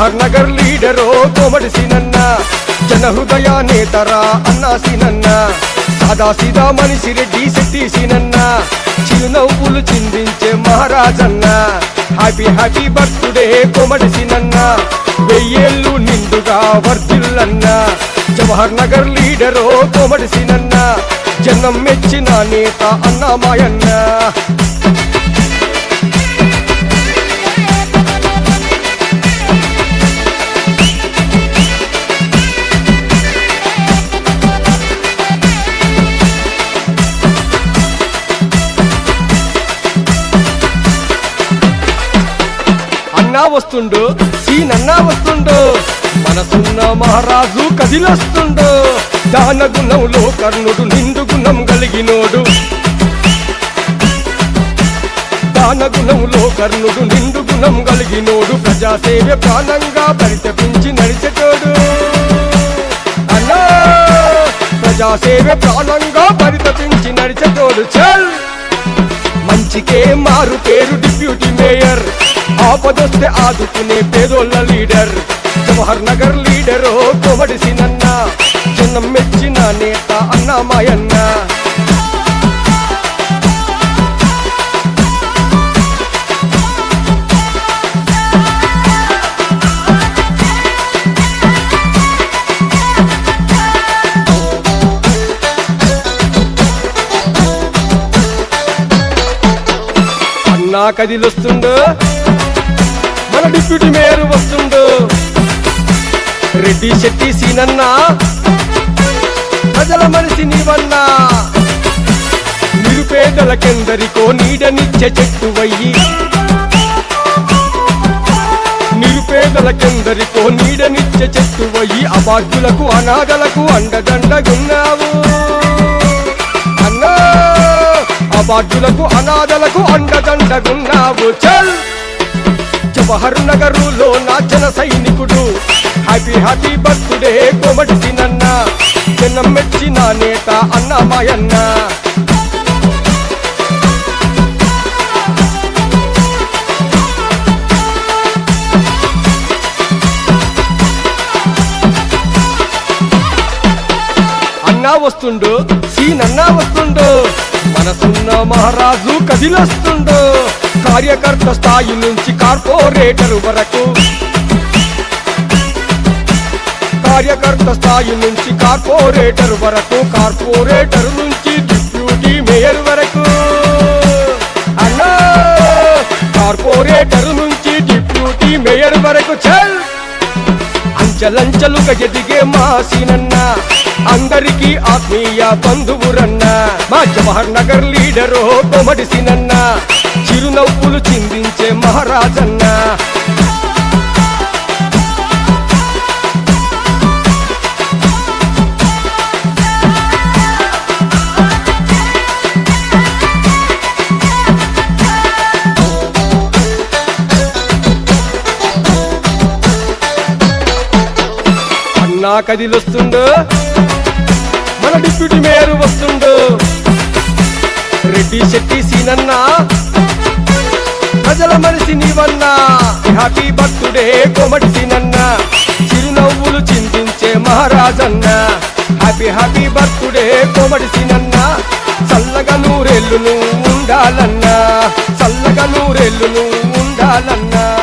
జవహర్ నగర్ లీడరో కోమటి సీనన్న జన హృదయ నేతరా అన్నా సీనన్న సాదా సీదా మనిషి రెడ్డి శెట్టి సీనన్న చిరునవ్వులు చిందించే మహారాజన్న happy happy birthday Komati Seenanna వెయ్యేళ్ళు నిండుగా వర్ధిల్లన్న జవహర్ నగర్ లీడరో కోమటి సీనన్న జనం మెచ్చిన నేత అన్నామాయన్న అన్నా వస్తుండు సీనన్నా వస్తుండు మనసున్న మహారాజు కదిలొస్తుండు. దాన గుణంలో కర్ణుడు నిండు గుణం కలిగినోడు. దాన గుణంలో కర్ణుడు నిండు గుణం కలిగినోడు. ప్రజాసేవ ప్రాణంగా పరితపించి నడిచేటోడు. అన్నా! ప్రజాసేవ ప్రాణంగా పరితపించి నడిచేటోడు. చల్! మంచికే మారు పేరు డిప్యూటీ మేయర్. ఆపదొస్తే ఆదుకునే పేదోళ్ళ లీడర్. జవహర్ నగర్ లీడర్ కోమడి సినన్న జనం మెచ్చిన నేత అన్నామాయన్న నా కదిలొస్తుందో మన మేరు వస్తుందో రెడ్డి శెట్టి సీనన్నా ప్రజల మనిషి నీవన్నా నిరుపేదలకెందరికో నీడనిచ్చే చెట్టువయ్యి నిరుపేదలకెందరికో నీడనిచ్చే చెట్టువయ్యి అబాధ్యులకు అనాథలకు అండదండగున్నావు. అన్నా అబాధ్యులకు అనాథలకు అండదండగున్నావు. చల్! జవహర్ నగరులో నా జన సైనికుడు. హ్యాపీ హ్యాపీ బర్త్డే కోమటి నన్న. జనం మెచ్చిన నేత అన్నమాయన్న అన్నా వస్తుండు సీనన్నా వస్తుండు. మనసున్న మహారాజు కదిలొస్తుండు. కార్యకర్త స్థాయి నుంచి కార్పొరేటర్ వరకు. కార్యకర్త స్థాయి నుంచి కార్పొరేటర్ వరకు కార్పొరేటర్ నుంచి డిప్యూటీ మేయర్ వరకు. అన్నా కార్పొరేటర్ నుంచి డిప్యూటీ మేయర్ వరకు చల్! అంచెలంచెలుగా ఎదిగే మాసినన్న అందరికీ ఆత్మీయ బంధువురన్న మా జవహర్ నగర్ లీడరు కొమడిసినన్నా చిరునవ్వులు చిందించే మహారాజన్న. అన్నా కదిలొస్తుండు మన డిప్యూటీ మేయర్ వస్తుండు. రెడ్డి శెట్టి సీనన్నా ప్రజల మనిషి నీవన్నా హ్యాపీ బర్త్డే కోమటి నన్న. చిరునవ్వులు చింతించే మహారాజన్న. హ్యాపీ హ్యాపీ బర్త్డే కొమటి నన్న. చల్లగా నూరెళ్ళు నువ్వు ఉండాలన్నా. చల్లగా నూరెళ్ళు నువ్వు ఉండాలన్నా.